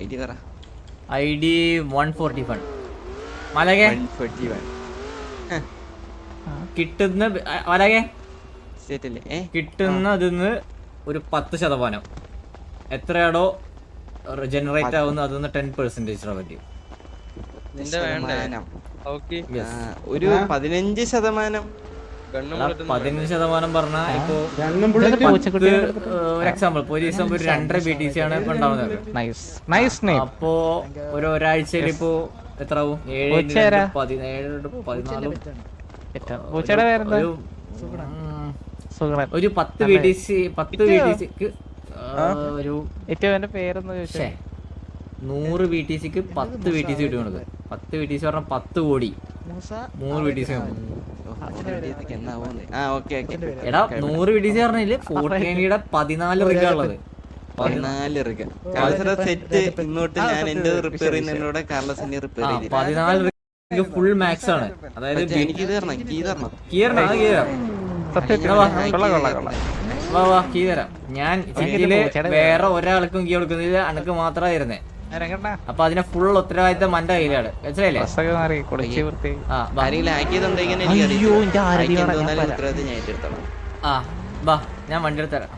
I D പറ. One forty one. മലകെ? Forty one. കിട്ടുന്ന മലകെ? സ്റ്റേറ്റ് കിട്ടുന്ന അതിന്ന് ഒരു പത്ത് ശതമാനം. എത്രയാണോ ജനറേറ്റ് ആവുന്ന അതിന്ന് ടെൻ പെർസെന്റേജ് റവന്യൂ. ഒരു പതിനഞ്ച് ശതമാനം പതിനഞ്ച് ശതമാനം പറഞ്ഞാൽ ഇപ്പോ ഒരു എക്സാമ്പിൾ ഒരു ദിവസം ഒരു രണ്ടര ബി ടി സി ആണ് ഇപ്പൊ ഉണ്ടാവുന്നത്. നൈസ് നൈസ് നെയിം അപ്പോ ഒരു ഒരാഴ്ചയിൽ ഇപ്പോ എത്ര ആവും? ഏഴ് പതിനേഴ് പതിനാലും. ഒരു ഒരു പത്ത് ബി ടി സി പത്ത് ബി ടി സിക്ക് ഒരു ഏറ്റവും പേരെന്ന് ചോദിച്ചാൽ നൂറ് വി ടി സിക്ക് പത്ത് വി ടി സി കിട്ടുന്നത് പത്ത് വി ടി സി പറഞ്ഞാൽ പത്ത് കോടി. നൂറ് വി ടി സി എടാ നൂറ് വി ടി സി പറഞ്ഞാൽ ഫോർട്ടിയുടെ പതിനാല് റിഗ ഉള്ളത് പതിനാല് ഇറുക കാർലോസിന്റെ സെറ്റ് ഇങ്ങോട്ട് ഞാൻ എന്റെ റിപ്പയർ ചെയ്യുന്നതിലൂടെ കാർലോസിന്റെ റിപ്പയർ ആ ചെയ്തില്ല പതിനാല് റിഗ ഫുൾ മാക്സ് ആണ്. അതായത് എനിക്ക് തരണം കീ തരണം വാ. വാ തരാം. ഞാൻ വേറെ ഒരാൾക്കും കീ കൊടുക്കുന്നില്ല. അനക്ക് മാത്രമായിരുന്നേ അപ്പൊ അതിനെ ഫുൾ ഉത്തരവാദിത്തം എന്റെ കയ്യിലാണ്. മനസ്സിലായില്ലേ? ആ വേണം, ഞാൻ വണ്ടി എടുത്തരാം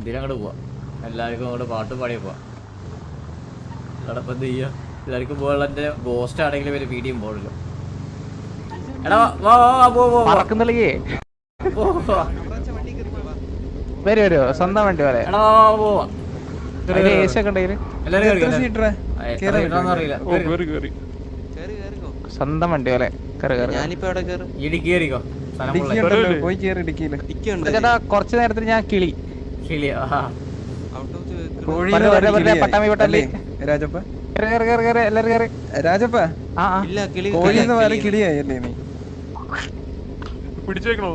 ഇതിലങ്ങോട്ട് പോവാം. എല്ലാവർക്കും അങ്ങോട്ട് പാട്ട് പാടി പോവാം. എടാ ഇപ്പൊ എന്ത് ചെയ്യാ? എല്ലാവർക്കും പോകാനുള്ള എന്റെ ഗോസ്റ്റ് ആണെങ്കിലും ഒരു വീഡിയോ പോകണല്ലോ എടാ വാ വാ വാ, വാ പോ പോ പോ. പറക്കുന്നില്ലേ പോ, പോ. വരും വരുമോ സ്വന്തം വണ്ടി പോലെ സ്വന്തം വണ്ടി പോലെ കൊറച്ചു നേരത്തിന് ഞാൻ കിളി. രാജപ്പ? രാജപ്പ? ആ ആ. ഇല്ല കിളി കോഴി എന്ന് പറഞ്ഞ കിളി. കിളിയായല്ലേ നീ? പിടിച്ചേക്കണോ.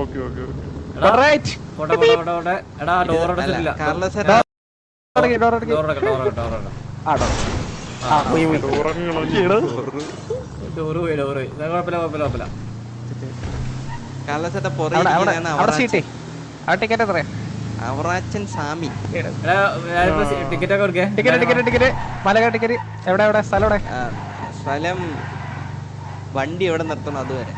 Okay, okay okay. അവറാച്ചൻ. സാമി. ടിക്കറ്റ് ടിക്കറ്റ് ടിക്കറ്റ് ടിക്കറ്റ് മലക ടിക്കറ്റ് എവിടെ എവിടെ? സ്ഥലം എവിടെ? സ്ഥലം വണ്ടി എവിടെ നിർത്തണം അതുവരെ?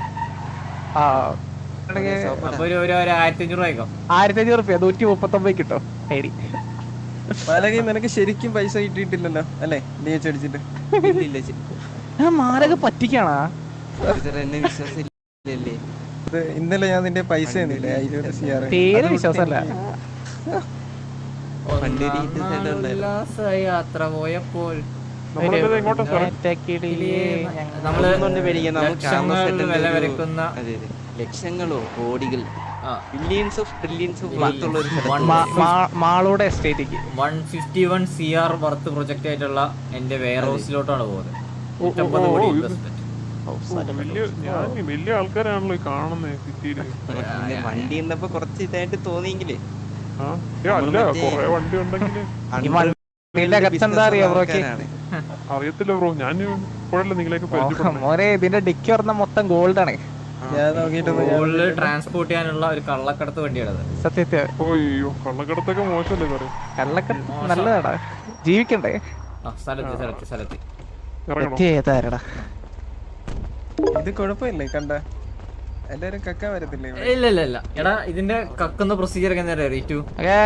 ആയിരത്തി അഞ്ഞൂറ് ആയിക്കോ? ആയിരത്തി അഞ്ഞൂറ് റുപ്യ നൂറ്റി മുപ്പത്തൊമ്പത് കിട്ടോ. ശരി. പലകി നിനക്ക് ശരിക്കും പൈസ കിട്ടിയിട്ടില്ലല്ലോ അല്ലേ? നീ അടിച്ചിട്ട്. മാലക പറ്റിക്കാണാ. ടീച്ചർ എന്നെ വിശ്വാസമില്ലല്ലേ ഇത് ഇന്നലെ ഞാൻ നിന്റെ പൈസ പേര് വിശ്വാസമല്ല. യാത്ര പോയപ്പോൾ ലക്ഷങ്ങളോ കോടികൾ ബില്യൻസ് ഓഫ് ട്രില്യൻസ് ഓഫ് വർത്തുള്ള ഒരു മാളൂടെ എസ്റ്റേറ്റിക്ക് one fifty one C R worth project ആയിട്ടുള്ള എന്റെ വെയർ ഹൗസിലോട്ടാണ് പോകുന്നത് നൂറ്റമ്പത് കോടി ഇൻവെസ്റ്റ്മെന്റ് വലിയ ആൾക്കാരാണല്ലോ കാണുന്നത് സിറ്റിയിൽ. വണ്ടി ഇന്നപ്പോ കുറച്ച് ഇതായിട്ട് തോന്നിയെങ്കിലേ. വണ്ടി ഉണ്ടെങ്കിൽ ഈ വണ്ടിയുടെ അകത്ത് അറിയോ ബ്രോക്ക്? അറിയത്തില്ല ബ്രോ. ഞാൻ ഇപ്പോഴല്ലേ നിങ്ങളെയൊക്കെ പരിചയപ്പെടുന്നത്. മോനെ ഇതിന്റെ ഡിക്കി പറഞ്ഞ മൊത്തം ഗോൾഡ് ആണ് ഞാൻ നോക്കിട്ട് ഗോൾഡ് ട്രാൻസ്പോർട്ട് ചെയ്യാനുള്ള ഒരു കള്ളക്കടത്ത് വണ്ടിയാണത്. സത്യത്തെ അയ്യോ കള്ളക്കടത്തൊക്കെ മോശമല്ലേ സാറേ? കള്ളക്ക നല്ലതാടാ. ജീവിക്കണ്ടേ? ആ സ്ഥലത്ത് സ്ഥലത്ത് സ്ഥലത്ത്. ഇറങ്ങണോ? പറ്റിയ ഏതാരടാ ഇത് കുഴപ്പമില്ലേ? കണ്ട. എല്ലാരും കക്ക വരത്തില്ലേ ഇവിടെ? ഇല്ല ഇല്ല ഇല്ല. എടാ ഇതിന്റെ കക്കുന്ന പ്രൊസീജിയർ ഒക്കെ എന്താ റേറ്റു? ഓക്കേ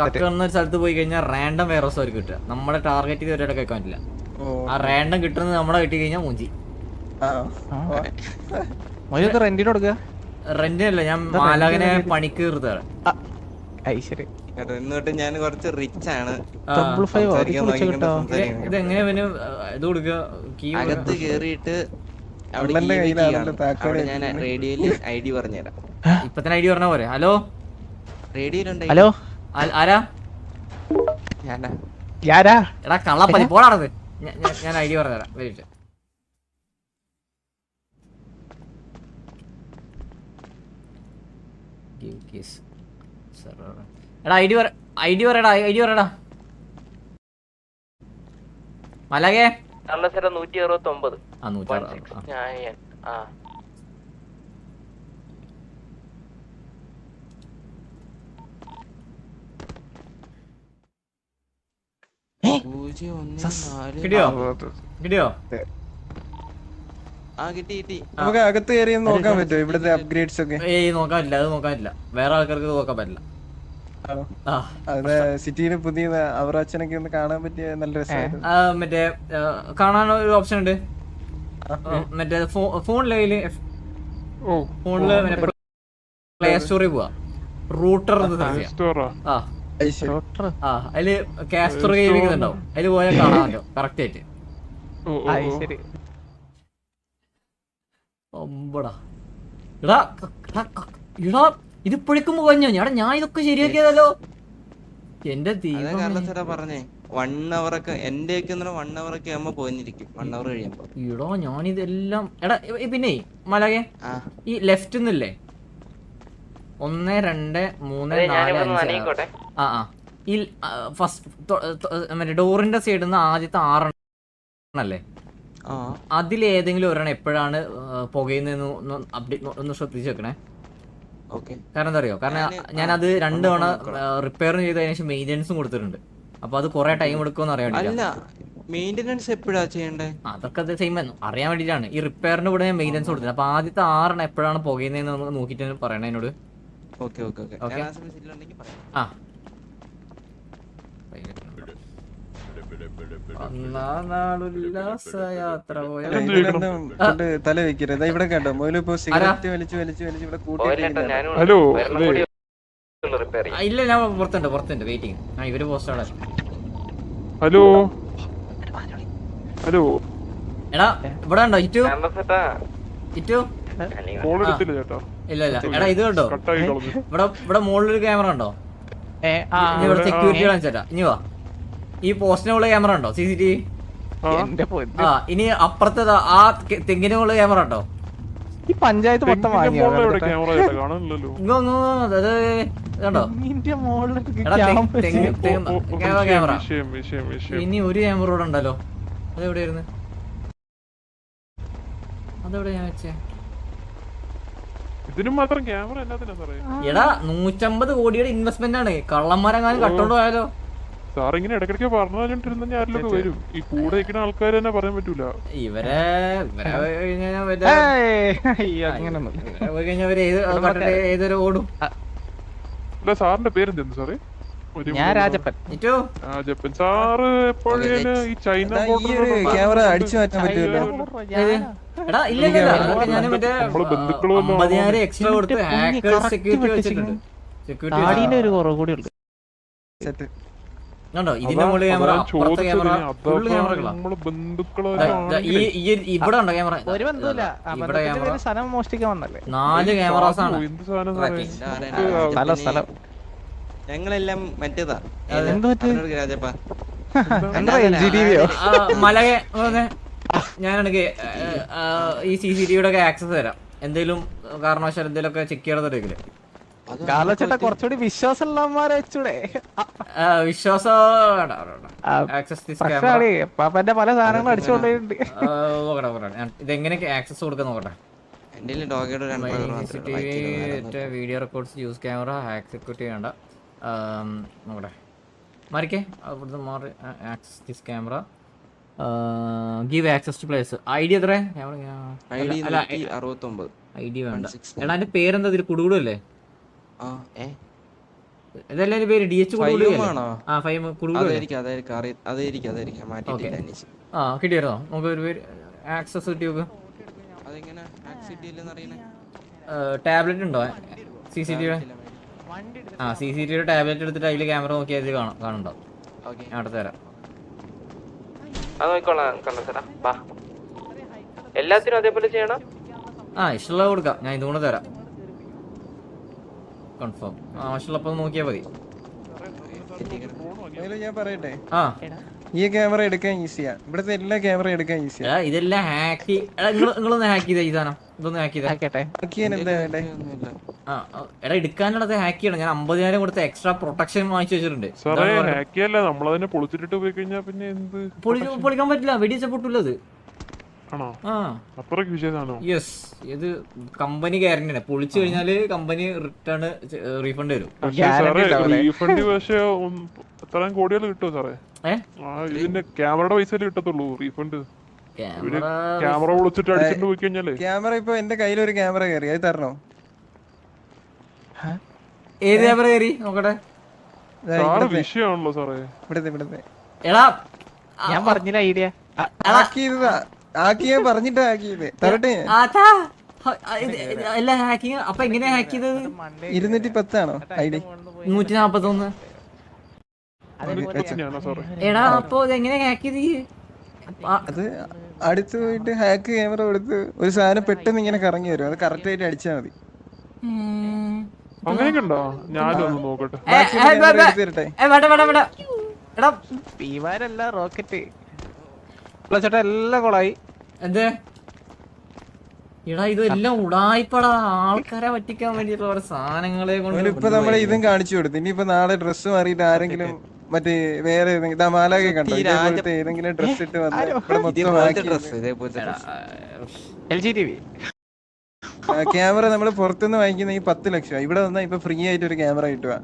കക്കുന്ന ഒരു സ്ഥലത്ത് പോയി കഴിഞ്ഞാൽ റാൻഡം വൈറസ് അവർക്ക് കിട്ടുക. നമ്മുടെ ടാർഗറ്റ് ചെയ്ത് ഒരാളെ കേൾക്കാൻ പറ്റില്ല. ആ റാൻഡം കിട്ടുന്നത് നമ്മളെ കിട്ടി കഴിഞ്ഞാ മൂഞ്ചി. റെന്റിന് കൊടുക്കുക റെന്റിനല്ല ഞാൻ മാലാകനെ പണിക്ക് തീർത്താണ് ഐശ്വര്യ എന്നിട്ട് ഞാൻ കുറച്ച് റിച്ച് ആണ്. സംസാരിക്കാൻ ഇത് എങ്ങനെ പിന്നെ ഇത് കൊടുക്കുക കീ അകത്ത് കേറിയിട്ട് അവിടെ ഞാൻ റേഡിയോയിൽ ഐ ഡി പറഞ്ഞുതരാം. ഇപ്പൊ തന്നെ ഐ ഡി പറഞ്ഞ പോലെ ഹലോ? റേഡിയോയിലുണ്ട് ഹലോ? ആരാ? ഞാനാ. എടാ കള്ളപ്പതി പോടാണത് ഞാൻ ഐ ഡി പറഞ്ഞുതരാം. വെയിറ്റ് എടാ ഐ ഡി ഐ ഡി പറയടാ ഐ ഡി പറയടാ. മലകെ? സ്ഥലം നൂറ്റി അറുപത്തി ഒമ്പത് ആ. നൂറ്റി അറുപത് ആ. ഞാൻ ആ പൂജ്യം ഒന്ന് നാല് കിട്ടിയോ കിട്ടിയോ ആ കിട്ടി കിട്ടി. നമുക്ക് അകത്ത് കയറി നോക്കാൻ പറ്റുമോ? ഇവിടുത്തെ അപ്ഗ്രേഡ്സ് ഒക്കെ? ഏയ് നോക്കാൻ പറ്റില്ല അത് നോക്കാൻ പറ്റില്ല വേറെ ആൾക്കാർക്ക് നോക്കാൻ പറ്റില്ല. അത് സിറ്റിയിൽ പുതിയ അവറാച്ചനൊക്കെ ഒന്ന് കാണാൻ പറ്റിയ നല്ല രസമായിരുന്നു. മറ്റേ കാണാൻ ഒരു ഓപ്ഷൻ ഉണ്ട്. മറ്റേ ഫോണിൽ ഓ ഫോണിൽ പ്ലേ സ്റ്റോറിൽ പോവാ. റൂട്ടർ. ആ. ആ അതിൽ കാസ്റ്റർ ഗെയിമിംഗ് ഉണ്ടാവും അതിൽ പോയാൽ കാണാമല്ലോ കറക്റ്റ് ആയിട്ട്. ഒമ്പടാ എടാ എടാ ഞാൻ ഞാൻ ഇതൊക്കെ ശരിയാക്കിയതല്ലോ. എന്റെ പറഞ്ഞേ. വൺ അവർ ഒക്കെ എന്റെ ഒക്കെ വൺ അവർ ഒക്കെ ആകുമ്പോ പോഞ്ഞിരിക്കും വൺ അവർ കഴിയുമ്പോ. എടാ ഞാനിതെല്ലാം എടാ ഇ- പിന്നെ മലകെ ഈ ലെഫ്റ്റ് നിന്നില്ലേ? ഒന്ന് രണ്ട് മൂന്ന് നാല് അഞ്ച്. ആ ആ. ഈ ഫസ്റ്റ് മറ്റേ ഡോറിന്റെ സൈഡിൽ നിന്ന് ആദ്യത്തെ ആറെണ്ണല്ലേ? അതിലേതെങ്കിലും ഒരെണ്ണം എപ്പോഴാണ് പുകയുന്നതെന്ന് ഒന്ന് അപ്ഡേറ്റ് ഒന്ന് ശ്രദ്ധിച്ച് വെക്കണേ. കാരണം എന്താ അറിയോ? കാരണം ഞാൻ ഞാനത് ആ, രണ്ട് തവണ റിപ്പയർ ചെയ്തതിനു ശേഷം മെയിന്റെനൻസും കൊടുത്തിട്ടുണ്ട്. അപ്പൊ അത് കുറെ ടൈം എടുക്കുമെന്ന് അറിയാൻ മെയിന്റനൻസ് എപ്പോഴാ ചെയ്യണ്ടേ? അതൊക്കെ അത് സെയിം അറിയാൻ വേണ്ടിയിട്ടാണ് ഈ റിപ്പയറിന്റെ കൂടെ ഞാൻ മെയിന്റെനൻസ് കൊടുത്തത് അപ്പൊ ആദ്യത്തെ ആറെണ്ണം എപ്പോഴാണ് പുകയുന്നതെന്ന് നോക്കിയിട്ട് പറയണേ എന്നോട്? Okay okay okay. ആ സമയം ഇതിലുണ്ടെങ്കിൽ പറയാം ആ ഒന്നാം നാളുല്ലാസയാത്ര പോയ ഇതിലൊന്നും കൊണ്ട് തല ഇവിടെ കണ്ടോ ഇപ്പൊ സിഗരറ്റ് വലിച്ചു വലിച്ചു വലിച്ചു ഇവിടെ കൂട്ടിയിട്ടിരിക്കുന്നതാണ്. ഹലോ ഇല്ല ഞാൻ പുറത്തുണ്ട് പുറത്തുണ്ട് വെയിറ്റിംഗ് ഇവർ ഹലോ ഹലോ എടാ ഇവിടെ ഉണ്ടോ ഇറ്റു ഇറ്റു ഇല്ല ഇല്ല എടാ ഇത് കണ്ടോ ഇവിടെ ഇവിടെ മുകളിലൊരു ക്യാമറ ഉണ്ടോ സെക്യൂരിറ്റി കാണിച്ചേട്ടാ ഇനി വാ ഈ പോസ്റ്റിന് ഉള്ള ക്യാമറ ഉണ്ടോ? സി സി ടി വി ആ. ഇനി അപ്പുറത്തെ ആ തെങ്ങിന് ഉള്ള ക്യാമറ ഉണ്ടോ? ഈ പഞ്ചായത്ത് മൊത്തം ഇനി ഒരു ക്യാമറ കൂടെ ഉണ്ടല്ലോ. അതെവിടെയായിരുന്നു? അതെവിടെ ഞാൻ വെച്ചേ? ഇതിനും മാത്രം ക്യാമറ എടാ നൂറ്റമ്പത് കോടിയുടെ ഇൻവെസ്റ്റ്മെന്റ് ആണ്. കള്ളന്മാരെങ്ങാനും കട്ടോണ്ട് പോയാലോ? സാർ ഇങ്ങനെ ഇടക്കിടക്ക് പറഞ്ഞുകൊണ്ടിരുന്ന ആരിലൊക്കെ വരും. ഈ കൂടെ നിൽക്കുന്ന ആൾക്കാർ തന്നെ പറയാൻ പറ്റൂല. ഇവരെ ഏതൊരു ഓടും. അല്ല സാറിന്റെ പേര് സാറേ? ഞാൻ രാജപ്പൻ. സാറ് ഈ ചൈന ക്യാമറ അടിച്ചു മാറ്റാൻ സെക്യൂരിറ്റി വെച്ചിട്ടുണ്ട്. സെക്യൂരിറ്റി താടിന്റെ ഒരു കുറവ് കൂടി ഉണ്ട്. ഇതിന്റെ മുകളിൽ ക്യാമറ അപ്പുറത്തെ ഫുള്ള് ഈ ഇവിടെ ഉണ്ടോ ക്യാമറ? ഇവിടെ ക്യാമറ. നാല് ക്യാമറാസ് ആണ്. ഞങ്ങളെല്ലാം മറ്റേതാ. രാജപ്പാ. ഞാനാണെങ്കിൽ ഈ സി സി ടി വിയുടെ ഒക്കെ ആക്സസ് തരാം. എന്തെങ്കിലും കാരണവശാൽ എന്തെങ്കിലും ഒക്കെ ചെക്ക് ചെയ്യണമെന്നുണ്ടെങ്കിൽ അത് കാലച്ചേട്ടാ കുറച്ചുകൂടി വിശ്വാസമുള്ളവന്മാരെ വെച്ചൂടെ. വിശ്വാസം ആ, ആക്സസ് ദിസ് ക്യാമറ പാപ്പന്റെ പല സാധനങ്ങളും അടിച്ചുകൊണ്ടിട്ടുണ്ട് ഇതെങ്ങനെയൊക്കെ ആക്സസ് കൊടുക്കാൻ നോക്കട്ടെ? Video records use camera executive വേണ്ട ആം, നോക്കട്ടെ. മാറിക്കേ അവിടുന്ന് മാറി access this camera give access to place ID D എത്ര ക്യാമറ ഐ ഡി വേണ്ട. എടാ അതിന്റെ പേരെന്താ? ഇതിൽ കുടുകുടല്ലേ ഇതല്ലേ പേര് ഡി എച്ച് ആ ഫൈവ് അതായിരിക്കും അതായിരിക്കും. അതായിരിക്കും മാറ്റിയിട്ടില്ല ആ കിട്ടിയായിരുന്നോ നമുക്ക് ഒരു പേര് ആക്സസ് നോക്ക്. ടാബ്ലറ്റ് ഉണ്ടോ? സി സി ടി ആ സി സി ടി ടാബ്ലറ്റ് എടുത്തിട്ട് അതിൽ ക്യാമറ നോക്കിയാൽ ഇത് കാണാം കാണുന്നുണ്ടോ? ഓക്കെ. ഞാൻ അടുത്ത് തരാം. അത് നോക്കിക്കോളാം കണ്ണസേട്ടാ വാ എല്ലാത്തിനും അതേപോലെ ചെയ്യണം? ആ ഇഷ്ടമുള്ള കൊടുക്കാം. ഞാൻ ഇതുകൊണ്ട് തരാം. കൺഫേം ആവശ്യമുള്ളപ്പോൾ നോക്കിയാൽ മതി. ഞാൻ പറയട്ടെ? ആ. ഈ ക്യാമറ എടുക്കാൻ ഈസിയാ ഇവിടുത്തെ എല്ലാ ക്യാമറ എടുക്കാൻ ഈസിയാ ഇതെല്ലാം ഹാക്ക് നിങ്ങളൊന്ന് ഹാക്ക് ചെയ്ത ഈ സാധനം. ഇതൊന്ന് ഹാക്ക് ചെയ്തേ. എന്താ വേണ്ടേ? എടാ എടുക്കാനുള്ളത് ഹാക്ക് ചെയ്യണം. ഞാൻ അമ്പതിനായിരം കൊടുത്ത എക്സ്ട്രാ പ്രൊട്ടക്ഷൻ വാങ്ങിച്ചു വെച്ചിട്ടുണ്ട്. നമ്മളതിനെ പോയി കഴിഞ്ഞാ പിന്നെ എന്ത്? പൊളി- പൊളിക്കാൻ പറ്റില്ല. വെടിച്ച പൊട്ടുള്ളത് ആണോ? അത്രയ്ക്ക് വിശേഷമാണോ യെസ് ഇത് കമ്പനി ഗ്യാരണ്ടി ആണ്. പൊളിച്ചു കഴിഞ്ഞാൽ കമ്പനി റിട്ടേൺ റീഫണ്ട് ഉണ്ടാവൂലേ? റീഫണ്ട് പക്ഷേ എത്രയും കോടികൾ കിട്ടുമോ സാറേ? ഇതിന്റെ ക്യാമറയുടെ പൈസ കിട്ടത്തുള്ളൂ റീഫണ്ട് ക്യാമറ ക്യാമറ പൊളിച്ചിട്ട് അടിച്ചിട്ട് പോയി കഴിഞ്ഞാലേ. ക്യാമറ ഇപ്പൊ എന്റെ കയ്യിൽ ഒരു ക്യാമറ കയറി അത് തരണോ? ഏത് ക്യാമറ കയറി? നോക്കട്ടെ. സാറ് വിഷയമാണല്ലോ സാറേ. ഇവിടുത്തെ ഇവിടുത്തെ. എടാ ഞാൻ പറഞ്ഞില്ല ഐഡിയ. ആക്കിയതാ പറഞ്ഞിട്ട് ആക്കിയത് തരട്ടെ? ഇത് അല്ല ഹാക്കിങ് അപ്പൊ എങ്ങനെയാ ഹാക്ക് ചെയ്തത്? ഇരുന്നൂറ്റി പത്താണോ ഐ ഡി നൂറ്റി നാപ്പത്തൊന്ന് എടാ അപ്പൊ ഇത് എങ്ങനെയാ ഹാക്ക് ചെയ്ത്? അത് അടുത്ത് പോയിട്ട് ഹാക്ക് ക്യാമറ കൊടുത്ത് ഒരു സാധനം പെട്ടെന്ന് ഇങ്ങനെ കറങ്ങി വരും. അത് കറക്റ്റ് ആയിട്ട് അടിച്ചാ മതി. അങ്ങനെയൊക്കെ ഉണ്ടോ ഞാനും നോക്കട്ടെ. എടാ. റോക്കറ്റ്. ചേട്ടാ എല്ലാം കൊളായി. എന്തേ? എടാ ഇതെല്ലാം ഉടായിപ്പടാ ആൾക്കാരെ പറ്റിക്കാൻ വേണ്ടിയിട്ടുള്ള ഓരോ സാധനങ്ങളെ കൊണ്ട് ഇപ്പൊ നമ്മൾ ഇതും കാണിച്ചു കൊടുത്തു. ഇനിയിപ്പോ നാളെ ഡ്രസ്സ് മാറിയിട്ട് ആരെങ്കിലും മറ്റേ വേറെ മാലാകെ കണ്ടോ? ഇതേപോലത്തെ ഏതെങ്കിലും ഡ്രസ് ഇട്ട് വന്ന് ക്യാമറ നമ്മൾ പുറത്തുനിന്ന് വാങ്ങിക്കുന്ന ഈ പത്ത് ലക്ഷം ഇവിടെ വന്നാ ഇപ്പൊ ഫ്രീ ആയിട്ട് ഒരു ക്യാമറ കിട്ടുക.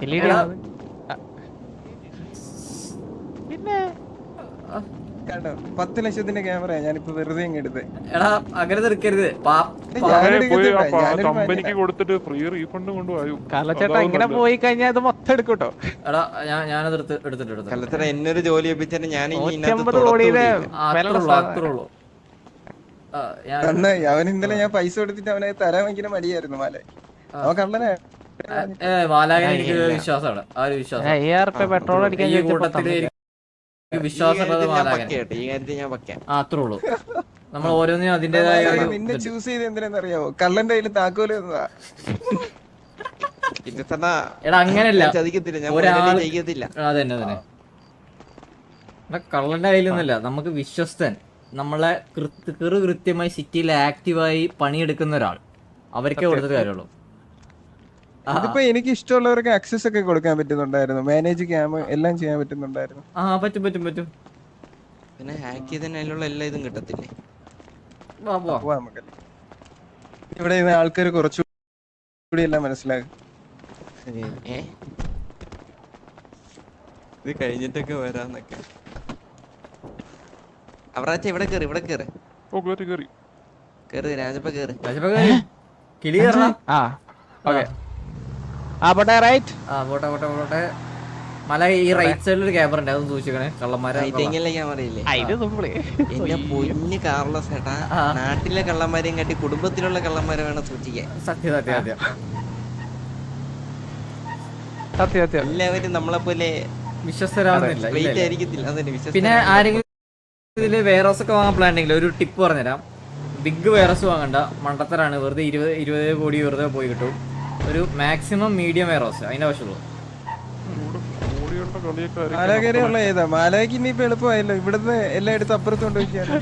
പിന്നെ? കണ്ടോ? പത്ത് ലക്ഷത്തിന്റെ ക്യാമറ ഞാനിപ്പോ വെറുതെ ഇങ്ങ് എടുത്തത് എടാ അങ്ങനെ തീർക്കരുത് കമ്പനിക്ക് കൊടുത്തിട്ട് ഫ്രീ റീഫണ്ട് കൊണ്ടുപോയോ. കാലച്ചേട്ടാ ഇങ്ങനെ പോയി കഴിഞ്ഞാൽ അത് മൊത്തം എടുക്കൂട്ടോ? എടാ ഞാൻ ഞാനത് എടുത്ത് എടുത്തിട്ട് എടുത്തു കല്ലത്തറ എന്നൊരു ജോലി ഒപ്പിച്ചാൽ ഞാൻ ഇനി ഇതിനകത്ത് നൂറ്റമ്പത് തൊടത്ത് കോടിയുടെ കൂടിയില്ല. അത്രേ വില ഉള്ളൂ അത്രേ ഉള്ളൂ. ആ, ഞാൻ നന്നായി. അവൻ ഇന്നലെ ഞാൻ പൈസ കൊടുത്തിട്ട് അവനെ തരാൻ ഭയങ്കര മടിയായിരുന്നു മാല. അവൻ കള്ളനാ. ഏ എനിക്ക് വിശ്വാസമാണ്. ആ ഒരു വിശ്വാസം പെട്രോൾ അടിക്കാൻ ഈ ചോദിച്ചപ്പോ കൂട്ടത്തിൽ തന്നില്ല. എനിക്ക് ഈ വിശ്വാസം ഉള്ളത് കാര്യത്തിൽ ഞാൻ വാലാകൻ പക്കയാട്ടെ ഈ കാര്യത്തിൽ ഞാൻ പക്കാം ആ അത്രേ ഉള്ളൂ. നമ്മൾ ഓരോന്നിനും അതിന്റേതായ ഒരു നിന്നെ ചൂസ് ചെയ്ത് കള്ളന്റെ കയ്യിൽ താക്കോൽ എടാ അങ്ങനല്ല അതന്നെ അതന്നെ. കള്ളന്റെ കയ്യിലൊന്നുമില്ല. നമുക്ക് വിശ്വസ്തൻ നമ്മളെ കൃത്യ കൃത്യമായി സിറ്റിയിൽ ആക്റ്റീവായി പണിയെടുക്കുന്ന ഒരാൾ. അവർക്കേ കൊടുത്തിട്ട് കാര്യമുള്ളൂ. ഇതിപ്പോ എനിക്ക് ഇഷ്ടമുള്ളവർക്ക് ആക്സസ് ഒക്കെ കൊടുക്കാൻ പറ്റുന്നുണ്ടായിരുന്നു. മാനേജ് ക്യാമ് എല്ലാം ചെയ്യാൻ പറ്റുന്നുണ്ടായിരുന്നു. ആ പറ്റും പറ്റും പറ്റും. പിന്നെ ഹാക്ക് ചെയ്തതിന് അതിലുള്ള എല്ലാ ഇതും കിട്ടത്തില്ലേ? വാ, വാ. പോവാം നമുക്കല്ലേ ഇവിടെ ഇരുന്ന ആൾക്കാർ കുറച്ചുകൂടി എല്ലാം മനസ്സിലാകും. ഏ? ഇത് കഴിഞ്ഞിട്ടൊക്കെ വരാന്നൊക്കെ. അവറാച്ച ഇവിടെ കേറ് ഇവിടെ കേറ്. ഓ കേറി കയറി കേറ് രാജപ്പ കേറ്. രാജപ്പ കേറി. കിളി കയറണം ആ ഓക്കെ. ആ പോട്ടെ റൈറ്റ് ആ പോട്ടെ പോട്ടെ പോട്ടെ. മല ഈ റൈറ്റ് സൈഡിൽ ഒരു ക്യാമറ ഉണ്ട് അത് സൂക്ഷിക്കണേ. കള്ളന്മാരെ എന്റെ പൊന്ന് കാർലോസ് ഏട്ടാ നാട്ടിലെ കള്ളന്മാരെയും കാട്ടി കുടുംബത്തിലുള്ള കള്ളന്മാരെ വേണം സൂക്ഷിക്കാൻ. സത്യം സത്യം സത്യം. സത്യം സത്യം. എല്ലാവരും നമ്മളെ പോലെ വിശ്വസ്തരാവുന്നില്ല പിന്നെ ആരെങ്കിലും ഇതിൽ വേറോസ് ഒക്കെ വാങ്ങാൻ പ്ലാൻ ഉണ്ടെങ്കിൽ ഒരു ടിപ്പ് പറഞ്ഞുതരാം. ബിഗ് വൈറസ് വാങ്ങണ്ട മണ്ടത്തരാണ്. വെറുതെ ഇരുപത് ഇരുപത് കോടി വെറുതെ പോയി കിട്ടും. ഒരു മാക്സിമം മീഡിയം വെയർ ഹൗസ് അതിന്റെ ആവശ്യമുള്ളൂ. മാലാകരയുള്ള ഏതാ? മാലാക്ക് ഇനിയിപ്പോ എളുപ്പമായല്ലോ. ഇവിടുന്ന് എല്ലായിടത്തും അപ്പുറത്ത് കൊണ്ടുപോയിക്കാണ്.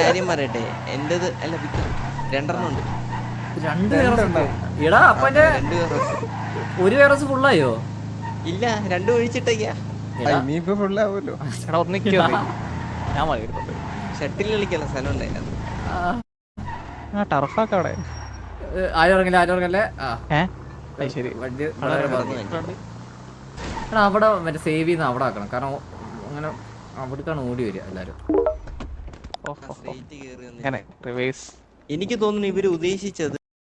കാര്യം പറയട്ടെ. എന്റേത് അല്ല രണ്ടെണ്ണം ഉണ്ട്. രണ്ട് വേറോസ് എടാ അപ്പൊ എന്റെ ഒരു വേറോസ് ഫുള്ളായോ ഇല്ല രണ്ടും ഒഴിച്ചിട്ടേക്കാ. ഇനിയിപ്പോ ഫുള്ളാവുമല്ലോ ഞാൻ. ഷട്ടിൽ കളിക്കാനുള്ള സ്ഥലം ഉണ്ടായിരുന്നു ആ ടർഫാക്ക അവിടെ. ആരും ഇറങ്ങില്ല ആരും ഇറങ്ങല്ലേ ആ. ഏ? ശരി. വണ്ടി എടാ അവിടെ മറ്റേ സേവ് ചെയ്യുന്ന അവിടെ ആക്കണം കാരണം അങ്ങനെ അവിടേക്കാണ് ഓടി വരിക എല്ലാരും. ഓഹോ സ്ട്രേറ്റ് കയറി വന്നിട്ട്. റിവേഴ്സ് എനിക്ക് തോന്നുന്നു ഇവർ ഉദ്ദേശിച്ചത്